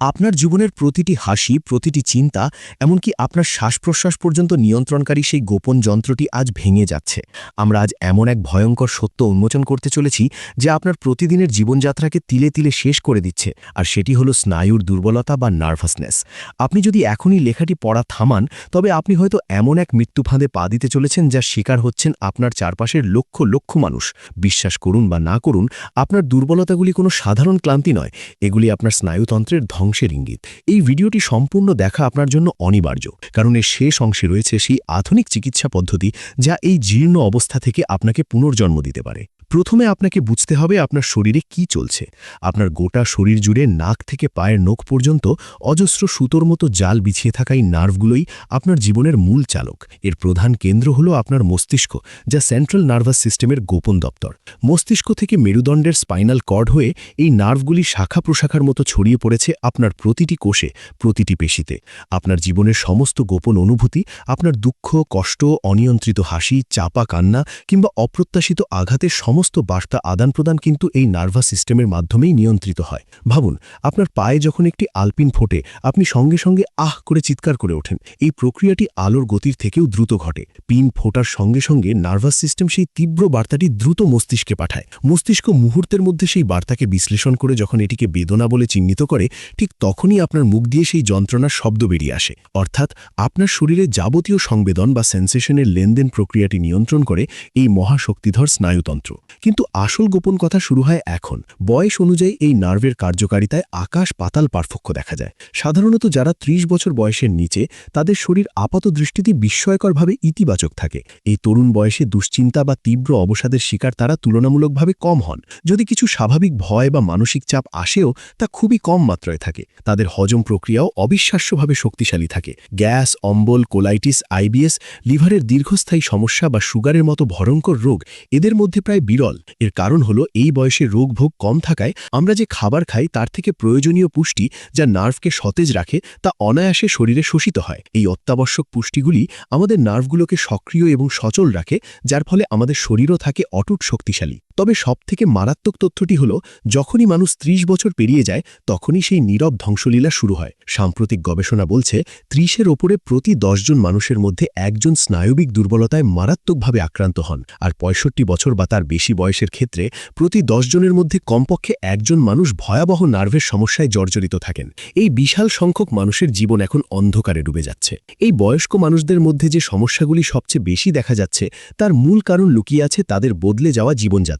আপনার জীবনের প্রতিটি হাসি, প্রতিটি চিন্তা, এমনকি আপনার শ্বাস প্রশ্বাস পর্যন্ত নিয়ন্ত্রণকারী সেই গোপন যন্ত্রটি আজ ভেঙে যাচ্ছে। আমরা আজ এমন এক ভয়ঙ্কর সত্য উন্মোচন করতে চলেছি যে আপনার প্রতিদিনের জীবনযাত্রাকে তিলে তিলে শেষ করে দিচ্ছে, আর সেটি হলো স্নায়ুর দুর্বলতা বা নার্ভাসনেস। আপনি যদি এখনই লেখাটি পড়া থামান, তবে আপনি হয়তো এমন এক মৃত্যু ফাঁদে পা দিতে চলেছেন যা শিকার হচ্ছেন আপনার চারপাশের লক্ষ লক্ষ মানুষ। বিশ্বাস করুন বা না করুন, আপনার দুর্বলতাগুলি কোনো সাধারণ ক্লান্তি নয়, এগুলি আপনার স্নায়ুতন্ত্রের ধ্বংসের ইঙ্গিত। এই ভিডিওটি সম্পূর্ণ দেখা আপনার জন্য অনিবার্য, কারণ এর শেষ অংশে রয়েছে সেই আধুনিক চিকিৎসা পদ্ধতি যা এই জীর্ণ অবস্থা থেকে আপনাকে পুনর্জন্ম দিতে পারে। প্রথমে আপনাকে বুঝতে হবে আপনার শরীরে কি চলছে। আপনার গোটা শরীর জুড়ে নাক থেকে পায়ের নখ পর্যন্ত অজস্র সুতোর মতো জাল বিছিয়ে থাকা এই নার্ভগুলোই আপনার জীবনের মূল চালক। এর প্রধান কেন্দ্র হলো আপনার মস্তিষ্ক, যা সেন্ট্রাল নার্ভাস সিস্টেমের গোপন দপ্তর। মস্তিষ্ক থেকে মেরুদণ্ডের স্পাইনাল কর্ড হয়ে এই নার্ভগুলি শাখা প্রশাখার মতো ছড়িয়ে পড়েছে আপনার প্রতিটি কোষে, প্রতিটি পেশিতে। আপনার জীবনের সমস্ত গোপন অনুভূতি, আপনার দুঃখ, কষ্ট, অনিয়ন্ত্রিত হাসি, চাপা কান্না কিংবা অপ্রত্যাশিত আঘাতের সমস্ত বার্তা আদান প্রদান কিন্তু এই নার্ভাস সিস্টেমের মাধ্যমেই নিয়ন্ত্রিত হয়। ভাবুন, আপনার পায়ে যখন একটি আলপিন ফোটে, আপনি সঙ্গে সঙ্গে আহ করে চিৎকার করে ওঠেন। এই প্রক্রিয়াটি আলোর গতির থেকেও দ্রুত ঘটে। পিন ফোটার সঙ্গে সঙ্গে নার্ভাস সিস্টেম সেই তীব্র বার্তাটি দ্রুত মস্তিষ্কে পাঠায়। মস্তিষ্ক মুহূর্তের মধ্যে সেই বার্তাকে বিশ্লেষণ করে যখন এটিকে বেদনা বলে চিহ্নিত করে, ঠিক তখনই আপনার মুখ দিয়ে সেই যন্ত্রণার শব্দ বেরিয়ে আসে। অর্থাৎ আপনার শরীরে যাবতীয় সংবেদন বা সেন্সেশনের লেনদেন প্রক্রিয়াটি নিয়ন্ত্রণ করে এই মহাশক্তিধর স্নায়ুতন্ত্র। কিন্তু আসল গোপন কথা শুরু হয় এখন। বয়স অনুযায়ী এই নার্ভের কার্যকারিতায় আকাশ পাতাল পার্থক্য দেখা যায়। সাধারণত যারা ৩০ বছর বয়সের নিচে, তাদের শরীর আপাত দৃষ্টিতে বিস্ময়করভাবে ইতিবাচক থাকে। এই তরুণ বয়সে দুশ্চিন্তা বা তীব্র অবসাদের শিকার তারা তুলনামূলকভাবে কম হন। যদি কিছু স্বাভাবিক ভয় বা মানসিক চাপ আসেও, তা খুবই কম মাত্রায় থাকে। তাদের হজম প্রক্রিয়াও অবিশ্বাস্যভাবে শক্তিশালী থাকে। গ্যাস, অম্বল, কোলাইটিস আইবিএস লিভারের দীর্ঘস্থায়ী সমস্যা বা সুগারের মতো ভয়ঙ্কর রোগ এদের মধ্যে প্রায় বিরল। এর কারণ হলো এই বয়সে রোগভোগ কম থাকায় আমরা যে খাবার খাই তার থেকে প্রয়োজনীয় পুষ্টি যা নার্ভকে সতেজ রাখে তা অনায়াসে শরীরে শোষিত হয়। এই অত্যাবশ্যক পুষ্টিগুলি আমাদের নার্ভগুলোকে সক্রিয় এবং সচল রাখে, যার ফলে আমাদের শরীরও থাকে অটুট শক্তিশালী। তবে সবথেকে মারাত্মক তথ্যটি হল, যখনই মানুষ ত্রিশ বছর পেরিয়ে যায়, তখনই সেই নীরব ধ্বংসলীলা শুরু হয়। সাম্প্রতিক গবেষণা বলছে, ত্রিশের ওপরে প্রতি দশজন মানুষের মধ্যে একজন স্নায়বিক দুর্বলতায় মারাত্মকভাবে আক্রান্ত হন। আর পঁয়ষট্টি বছর বা তার বেশি বয়সের ক্ষেত্রে প্রতি দশজনের মধ্যে কমপক্ষে একজন মানুষ ভয়াবহ নার্ভের সমস্যায় জর্জরিত থাকেন। এই বিশাল সংখ্যক মানুষের জীবন এখন অন্ধকারে ডুবে যাচ্ছে। এই বয়স্ক মানুষদের মধ্যে যে সমস্যাগুলি সবচেয়ে বেশি দেখা যাচ্ছে, তার মূল কারণ লুকিয়ে আছে তাদের বদলে যাওয়া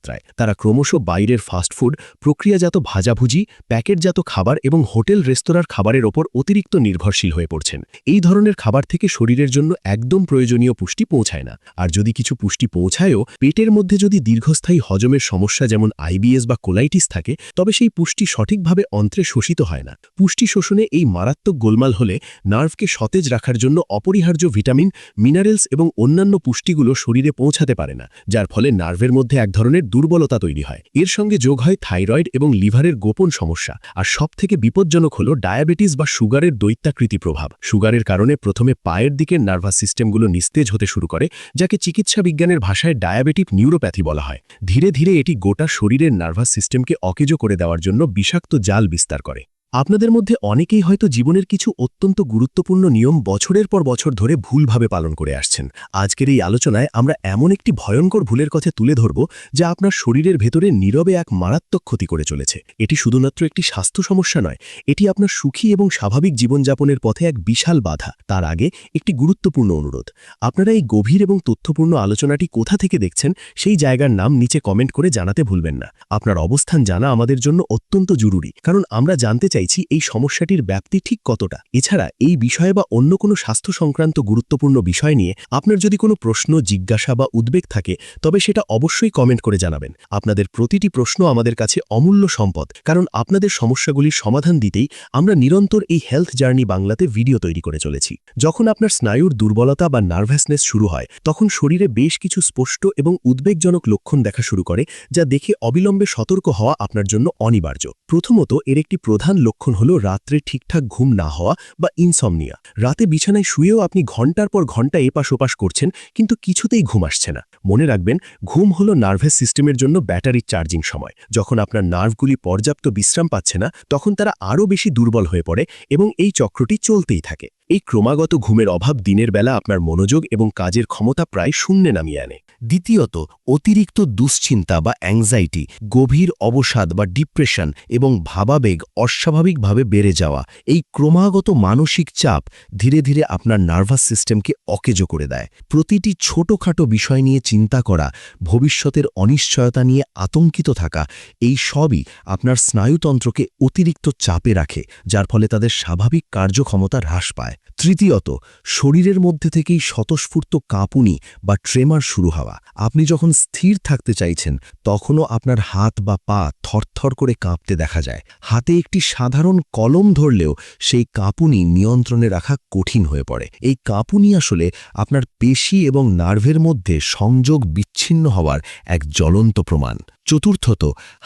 জীবনযাত্রায় তারা ক্রমশ বাইরের ফাস্টফুড প্রক্রিয়াজাত ভাজাভুজি, প্যাকেটজাত খাবার এবং হোটেল, রেস্তোরাঁর খাবারের ওপর অতিরিক্ত নির্ভরশীল হয়ে পড়ছেন। এই ধরনের খাবার থেকে শরীরের জন্য একদম প্রয়োজনীয় পুষ্টি পৌঁছায় না। আর যদি কিছু পুষ্টি পৌঁছায়ও, পেটের মধ্যে যদি দীর্ঘস্থায়ী হজমের সমস্যা যেমন আইবিএস বা কোলাইটিস থাকে, তবে সেই পুষ্টি সঠিকভাবে অন্ত্রে শোষিত হয় না। পুষ্টি শোষণে এই মারাত্মক গোলমাল হলে নার্ভকে সতেজ রাখার জন্য অপরিহার্য ভিটামিন, মিনারেলস এবং অন্যান্য পুষ্টিগুলো শরীরে পৌঁছাতে পারে না, যার ফলে নার্ভের মধ্যে এক ধরনের দুর্বলতা তৈরি হয়। এর সঙ্গে যোগ হয় থাইরয়েড এবং লিভারের গোপন সমস্যা। আর সবথেকে বিপজ্জনক হল ডায়াবেটিস বা সুগারের দৈত্যাকৃতি প্রভাব। সুগারের কারণে প্রথমে পায়ের দিকের নার্ভাস সিস্টেমগুলো নিস্তেজ হতে শুরু করে, যাকে চিকিৎসা বিজ্ঞানের ভাষায় ডায়াবেটিক নিউরোপ্যাথি বলা হয়। ধীরে ধীরে এটি গোটা শরীরের নার্ভাস সিস্টেমকে অকেজো করে দেওয়ার জন্য বিষাক্ত জাল বিস্তার করে। আপনাদের মধ্যে অনেকেই হয়তো জীবনের কিছু অত্যন্ত গুরুত্বপূর্ণ নিয়ম বছরের পর বছর ধরে ভুলভাবে পালন করে আসছেন। আজকের এই আলোচনায় আমরা এমন একটি ভয়ঙ্কর ভুলের কথা তুলে ধরব, যা আপনার শরীরের ভেতরে নীরবে এক মারাত্মক ক্ষতি করে চলেছে। এটি শুধুমাত্র একটি স্বাস্থ্য সমস্যা নয়, এটি আপনার সুখী এবং স্বাভাবিক জীবনযাপনের পথে এক বিশাল বাধা। তার আগে একটি গুরুত্বপূর্ণ অনুরোধ। আপনারা এই গভীর এবং তথ্যপূর্ণ আলোচনাটি কোথা থেকে দেখছেন, সেই জায়গার নাম নিচে কমেন্ট করে জানাতে ভুলবেন না। আপনার অবস্থান জানা আমাদের জন্য অত্যন্ত জরুরি, কারণ আমরা জানতে চাইছি এই সমস্যাটির ব্যাপ্তি ঠিক কতটা। এছাড়া এই বিষয়ে বা অন্য কোনো স্বাস্থ্য সংক্রান্ত গুরুত্বপূর্ণ বিষয় নিয়ে আপনার যদি কোনো প্রশ্ন, জিজ্ঞাসা বা উদ্বেগ থাকে, তবে সেটা অবশ্যই কমেন্ট করে জানাবেন। আপনাদের প্রতিটি প্রশ্ন আমাদের কাছে অমূল্য সম্পদ, কারণ আপনাদের সমস্যাগুলির সমাধান দিতেই আমরা নিরন্তর এই হেলথ জার্নি বাংলাতে ভিডিও তৈরি করে চলেছি। যখন আপনার স্নায়ুর দুর্বলতা বা নার্ভাসনেস শুরু হয়, তখন শরীরে বেশ কিছু স্পষ্ট এবং উদ্বেগজনক লক্ষণ দেখা শুরু করে, যা দেখে অবিলম্বে সতর্ক হওয়া আপনার জন্য অনিবার্য। প্রথমত, এর একটি প্রধান লক্ষণ হলো রাত্রে ঠিকঠাক ঘুম না হওয়া বা ইনসমনিয়া রাতে বিছানায় শুয়েও আপনি ঘণ্টার পর ঘণ্টা এপাশ ওপাশ করছেন, কিন্তু কিছুতেই ঘুম আসছে না। মনে রাখবেন, ঘুম হলো নার্ভাস সিস্টেমের জন্য ব্যাটারির চার্জিং সময়। যখন আপনার নার্ভগুলি পর্যাপ্ত বিশ্রাম পাচ্ছে না, তখন তারা আরও বেশি দুর্বল হয়ে পড়ে এবং এই চক্রটি চলতেই থাকে। এই ক্রমাগত ঘুমের অভাব দিনের বেলা আপনার মনোযোগ এবং কাজের ক্ষমতা প্রায় শূন্যে নামিয়ে আনে। দ্বিতীয়ত, অতিরিক্ত দুশ্চিন্তা বা অ্যাংজাইটি গভীর অবসাদ বা ডিপ্রেশন এবং ভাবাবেগ অস্বাভাবিকভাবে বেড়ে যাওয়া এই ক্রমাগত মানসিক চাপ ধীরে ধীরে আপনার নার্ভাস সিস্টেমকে অকেজো করে দেয়। প্রতিটি ছোটখাটো বিষয় নিয়ে চিন্তা করা, ভবিষ্যতের অনিশ্চয়তা নিয়ে আতঙ্কিত থাকা, এই সবই আপনার স্নায়ুতন্ত্রকে অতিরিক্ত চাপে রাখে, যার ফলে তাদের স্বাভাবিক কার্যক্ষমতা হ্রাস পায়। তৃতীয়ত, শরীরের মধ্যে থেকেই স্বতঃস্ফূর্ত কাঁপুনি বা ট্রেমার শুরু হওয়া। আপনি যখন স্থির থাকতে চাইছেন, তখনও আপনার হাত বা পা থরথর করে কাঁপতে দেখা যায়। হাতে একটি সাধারণ কলম ধরলেও সেই কাঁপুনি নিয়ন্ত্রণে রাখা কঠিন হয়ে পড়ে। এই কাঁপুনি আসলে আপনার পেশি এবং নার্ভের মধ্যে সংযোগ বিচ্ছিন্ন হওয়ার এক জ্বলন্ত প্রমাণ। চতুর্থত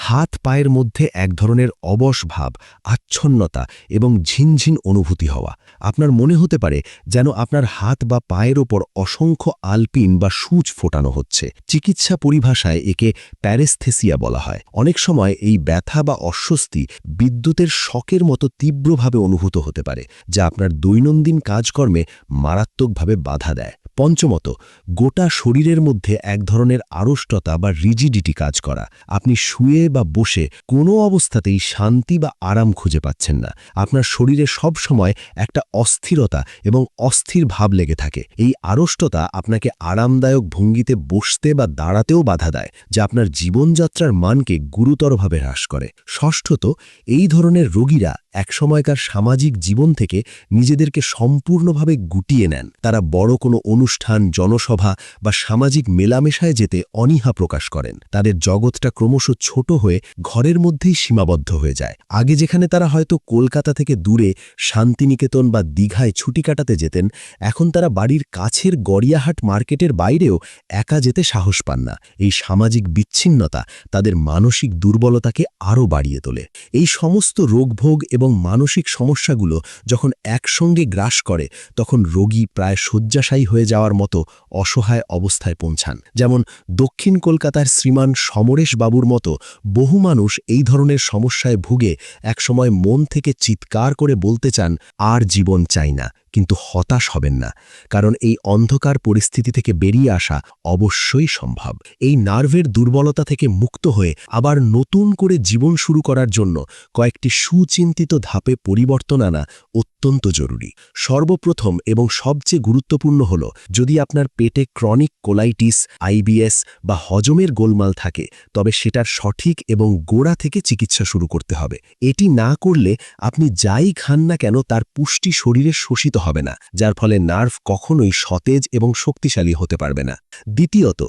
হাত পায়ের মধ্যে এক ধরনের অবশ ভাব, আচ্ছন্নতা এবং ঝিনঝিন অনুভূতি হওয়া। আপনার মনে হতে পারে যেন আপনার হাত বা পায়ের ওপর অসংখ্য আলপিন বা সূচ ফোটানো হচ্ছে। চিকিৎসা পরিভাষায় একে প্যারেস্থেসিয়া বলা হয়। অনেক সময় এই ব্যথা বা অস্বস্তি বিদ্যুতের শকের মতো তীব্রভাবে অনুভূত হতে পারে, যা আপনার দৈনন্দিন কাজকর্মে মারাত্মকভাবে বাধা দেয়। পঞ্চমত, গোটা শরীরের মধ্যে এক ধরনের আড়ষ্টতা বা রিজিডিটি কাজ করা। আপনি শুয়ে বা বসে কোনো অবস্থাতেই শান্তি বা আরাম খুঁজে পাচ্ছেন না। আপনার শরীরে সব সময় একটা অস্থিরতা এবং অস্থির ভাব লেগে থাকে। এই আড়ষ্টতা আপনাকে আরামদায়ক ভঙ্গিতে বসতে বা দাঁড়াতেও বাধা দেয়, যা আপনার জীবনযাত্রার মানকে গুরুতরভাবে হ্রাস করে। ষষ্ঠত, এই ধরনের রোগীরা একসময়কার সামাজিক জীবন থেকে নিজেদেরকে সম্পূর্ণভাবে গুটিয়ে নেন। তারা বড় কোনো অনুষ্ঠান, জনসভা বা সামাজিক মেলামেশায় যেতে অনীহা প্রকাশ করেন। তাদের জগৎটা ক্রমশ ছোট হয়ে ঘরের মধ্যেই সীমাবদ্ধ হয়ে যায়। আগে যেখানে তারা হয়তো কলকাতা থেকে দূরে, শান্তিনিকেতন বা দীঘায় ছুটি কাটাতে যেতেন, এখন তারা বাড়ির কাছের গড়িয়াহাট মার্কেটের বাইরেও একা যেতে সাহস পান না। এই সামাজিক বিচ্ছিন্নতা তাদের মানসিক দুর্বলতাকে আরও বাড়িয়ে তোলে। এই সমস্ত রোগভোগ এবং মানসিক সমস্যাগুলো যখন একসঙ্গে গ্রাস করে, তখন রোগী প্রায় শয্যাশায়ী হয়ে যাওয়ার মতো অসহায় অবস্থায় পৌঁছান। যেমন দক্ষিণ কলকাতার শ্রীমান সমরেশ বাবুর মতো বহু মানুষ এই ধরনের সমস্যায় ভুগে একসময় মন থেকে চিৎকার করে বলতে চান, আর জীবন চাই না। কিন্তু হতাশ হবেন না, কারণ এই অন্ধকার পরিস্থিতি থেকে বেরিয়ে আসা অবশ্যই সম্ভব। এই নার্ভের দুর্বলতা থেকে মুক্ত হয়ে আবার নতুন করে জীবন শুরু করার জন্য কয়েকটি সুচিন্তিত ধাপে পরিবর্তন আনা অত্যন্ত জরুরি। সর্বপ্রথম এবং সবচেয়ে গুরুত্বপূর্ণ হল, যদি আপনার পেটে ক্রনিক কোলাইটিস আইবিএস বা হজমের গোলমাল থাকে, তবে সেটার সঠিক এবং গোড়া থেকে চিকিৎসা শুরু করতে হবে। এটি না করলে আপনি যাই খান না কেন, তার পুষ্টি শরীরে শোষিত হবে না, যার ফলে নার্ভ কখনোই সতেজ এবং শক্তিশালী হতে পারবে না। দ্বিতীয়ত,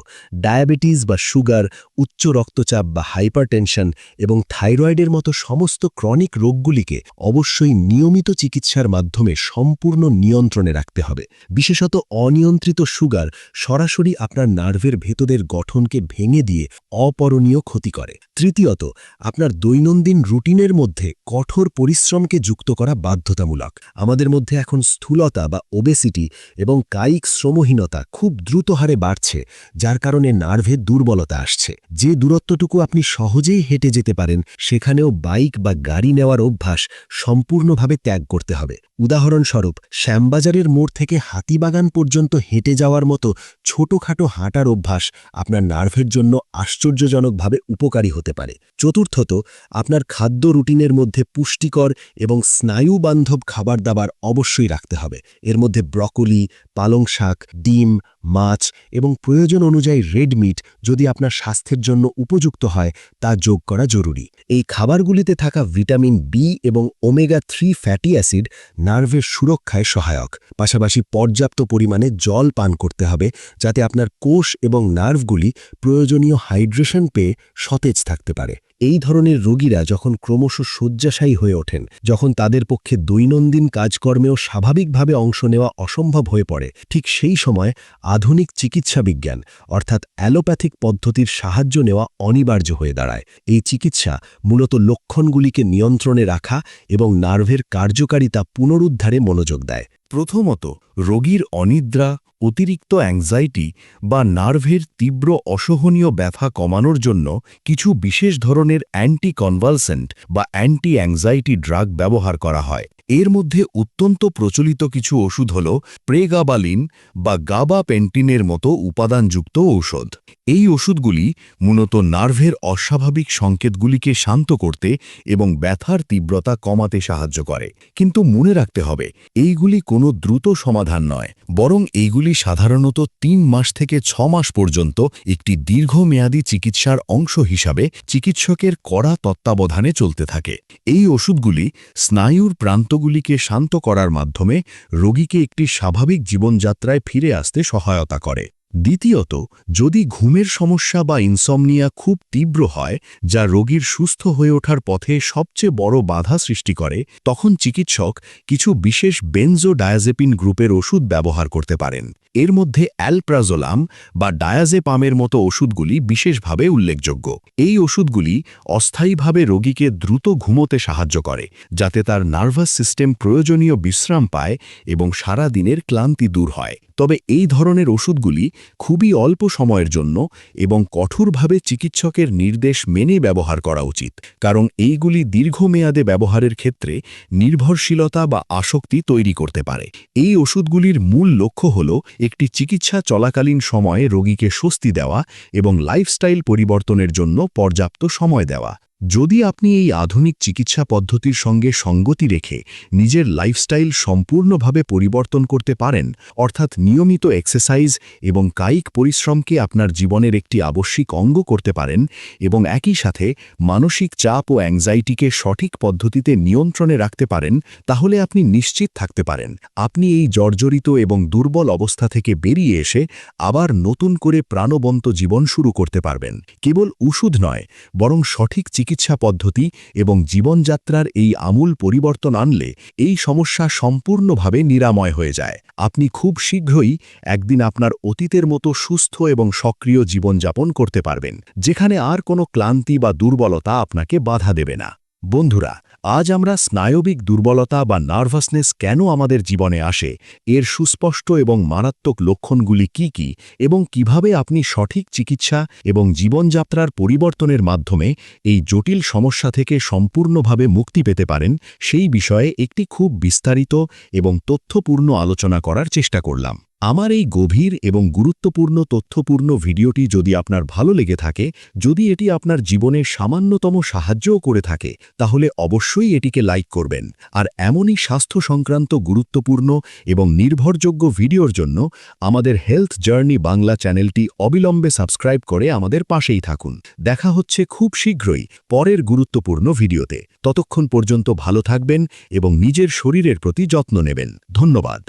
ডায়াবেটিস বা সুগার, উচ্চ রক্তচাপ বা হাইপারটেনশন এবং থাইরয়েডের মতো সমস্ত ক্রনিক রোগগুলিকে অবশ্যই নিয়মিত চিকিৎসার মাধ্যমে সম্পূর্ণ নিয়ন্ত্রণে রাখতে হবে। বিশেষত অনিয়ন্ত্রিত সুগার সরাসরি আপনার নার্ভের ভেতরের গঠনকে ভেঙে দিয়ে অপরণীয় ক্ষতি করে। তৃতীয়ত, আপনার দৈনন্দিন রুটিনের মধ্যে কঠোর পরিশ্রমকে যুক্ত করা বাধ্যতামূলক। আমাদের মধ্যে এখন স্থূলতা বা ওবেসিটি এবং কায়িক শ্রমহীনতা খুব দ্রুত হারে বাড়ছে, যার কারণে নার্ভের দুর্বলতা আসছে। যে দূরত্বটুকু আপনি সহজেই হেঁটে যেতে পারেন, সেখানেও বাইক বা গাড়ি নেওয়ার অভ্যাস সম্পূর্ণভাবে ত্যাগ করতে হবে। উদাহরণস্বরূপ, শ্যামবাজারের মোড় থেকে হাতিবাগান পর্যন্ত হেঁটে যাওয়ার মতো ছোটখাটো হাঁটার অভ্যাস আপনার নার্ভের জন্য আশ্চর্যজনকভাবে উপকারী হতে পারে। চতুর্থত, আপনার খাদ্য রুটিনের মধ্যে পুষ্টিকর এবং স্নায়ুবান্ধব খাবার দাবার অবশ্যই রাখতে হবে। এর মধ্যে ব্রকলি, পালং শাক, ডিম, মাছ এবং প্রয়োজন অনুযায়ী রেড মিট যদি আপনার স্বাস্থ্যের জন্য উপযুক্ত হয়, তা যোগ করা জরুরি। এই খাবারগুলিতে থাকা ভিটামিন বি এবং ওমেগা থ্রি ফ্যাটি অ্যাসিড নার্ভের সুরক্ষায় সহায়ক। পাশাপাশি পর্যাপ্ত পরিমাণে জল পান করতে হবে, যাতে আপনার কোষ এবং নার্ভগুলি প্রয়োজনীয় হাইড্রেশন পেয়ে সতেজ থাকতে পারে। এই ধরনের রোগীরা যখন ক্রমশ শয্যাশায়ী হয়ে ওঠেন, যখন তাদের পক্ষে দৈনন্দিন কাজকর্মেও স্বাভাবিকভাবে অংশ নেওয়া অসম্ভব হয়ে পড়ে, ঠিক সেই সময় আধুনিক চিকিৎসা বিজ্ঞান, অর্থাৎ অ্যালোপ্যাথিক পদ্ধতির সাহায্য নেওয়া অনিবার্য হয়ে দাঁড়ায়। এই চিকিৎসা মূলত লক্ষণগুলিকে নিয়ন্ত্রণে রাখা এবং নার্ভের কার্যকারিতা পুনরুদ্ধারে মনোযোগ দেয়। প্রথমত, রোগীর অনিদ্রা অতিরিক্ত অ্যাংজাইটি বা নার্ভের তীব্র অসহনীয় ব্যথা কমানোর জন্য কিছু বিশেষ ধরনের অ্যান্টি কনভালসেন্ট বা অ্যান্টি অ্যাংজাইটি ড্রাগ ব্যবহার করা হয়। এর মধ্যে অত্যন্ত প্রচলিত কিছু ওষুধ হল প্রেগাবালিন বা গাবা পেন্টিনের মতো উপাদানযুক্ত ঔষধ। এই ওষুধগুলি মূলত নার্ভের অস্বাভাবিক সংকেতগুলিকে শান্ত করতে এবং ব্যথার তীব্রতা কমাতে সাহায্য করে। কিন্তু মনে রাখতে হবে, এইগুলি কোনো দ্রুত সমাধান নয়, বরং এইগুলি সাধারণত তিন মাস থেকে ছ মাস পর্যন্ত একটি দীর্ঘমেয়াদী চিকিৎসার অংশ হিসাবে চিকিৎসকের কড়া তত্ত্বাবধানে চলতে থাকে। এই ওষুধগুলি স্নায়ুর প্রান্তগুলিকে শান্ত করার মাধ্যমে রোগীকে একটি স্বাভাবিক জীবনযাত্রায় ফিরে আসতে সহায়তা করে। দ্বিতীয়ত, যদি ঘুমের সমস্যা বা ইনসমনিয়া খুব তীব্র হয়, যা রোগীর সুস্থ হয়ে ওঠার পথে সবচেয়ে বড় বাধা সৃষ্টি করে, তখন চিকিৎসক কিছু বিশেষ বেনজোডায়াজেপিন গ্রুপের ওষুধ ব্যবহার করতে পারেন। এর মধ্যে অ্যালপ্রাজোলাম বা ডায়াজেপামের মতো ওষুধগুলি বিশেষভাবে উল্লেখযোগ্য। এই ওষুধগুলি অস্থায়ীভাবে রোগীকে দ্রুত ঘুমোতে সাহায্য করে, যাতে তার নার্ভাস সিস্টেম প্রয়োজনীয় বিশ্রাম পায় এবং সারা দিনের ক্লান্তি দূর হয়। তবে এই ধরনের ওষুধগুলি খুবই অল্প সময়ের জন্য এবং কঠোরভাবে চিকিৎসকের নির্দেশ মেনে ব্যবহার করা উচিত, কারণ এইগুলি দীর্ঘমেয়াদে ব্যবহারের ক্ষেত্রে নির্ভরশীলতা বা আসক্তি তৈরি করতে পারে। এই ওষুধগুলির মূল লক্ষ্য হল একটি চিকিৎসা চলাকালীন সময়ে রোগীকে স্বস্তি দেওয়া এবং লাইফস্টাইল পরিবর্তনের জন্য পর্যাপ্ত সময় দেওয়া। যদি আপনি এই আধুনিক চিকিৎসা পদ্ধতির সঙ্গে সঙ্গতি রেখে নিজের লাইফস্টাইল সম্পূর্ণভাবে পরিবর্তন করতে পারেন, অর্থাৎ নিয়মিত এক্সারসাইজ এবং কায়িক পরিশ্রমকে আপনার জীবনের একটি আবশ্যিক অঙ্গ করতে পারেন এবং একই সাথে মানসিক চাপ ও অ্যাংজাইটিকে সঠিক পদ্ধতিতে নিয়ন্ত্রণে রাখতে পারেন, তাহলে আপনি নিশ্চিত থাকতে পারেন। আপনি এই জর্জরিত এবং দুর্বল অবস্থা থেকে বেরিয়ে এসে আবার নতুন করে প্রাণবন্ত জীবন শুরু করতে পারবেন। কেবল ওষুধ নয়, বরং সঠিক চিকিৎসা পদ্ধতি এবং জীবনযাত্রার এই আমূল পরিবর্তন আনলে এই সমস্যা সম্পূর্ণভাবে নিরাময় হয়ে যায়। আপনি খুব শীঘ্রই একদিন আপনার অতীতের মতো সুস্থ এবং সক্রিয় জীবনযাপন করতে পারবেন, যেখানে আর কোনো ক্লান্তি বা দুর্বলতা আপনাকে বাধা দেবে না। বন্ধুরা, আজ আমরা স্নায়বিক দুর্বলতা বা নার্ভাসনেস কেন আমাদের জীবনে আসে, এর সুস্পষ্ট এবং মারাত্মক লক্ষণগুলি কি কি, এবং কীভাবে আপনি সঠিক চিকিৎসা এবং জীবনযাত্রার পরিবর্তনের মাধ্যমে এই জটিল সমস্যা থেকে সম্পূর্ণভাবে মুক্তি পেতে পারেন, সেই বিষয়ে একটি খুব বিস্তারিত এবং তথ্যপূর্ণ আলোচনা করার চেষ্টা করলাম। আমার এই গভীর এবং গুরুত্বপূর্ণ তথ্যপূর্ণ ভিডিওটি যদি আপনার ভালো লেগে থাকে, যদি এটি আপনার জীবনে সামান্যতম সাহায্যও করে থাকে, তাহলে অবশ্যই এটিকে লাইক করবেন। আর এমনই স্বাস্থ্য সংক্রান্ত গুরুত্বপূর্ণ এবং নির্ভরযোগ্য ভিডিওর জন্য আমাদের হেলথ জার্নি বাংলা চ্যানেলটি অবিলম্বে সাবস্ক্রাইব করে আমাদের পাশেই থাকুন। দেখা হচ্ছে খুব শীঘ্রই পরের গুরুত্বপূর্ণ ভিডিওতে। ততক্ষণ পর্যন্ত ভালো থাকবেন এবং নিজের শরীরের প্রতি যত্ন নেবেন। ধন্যবাদ।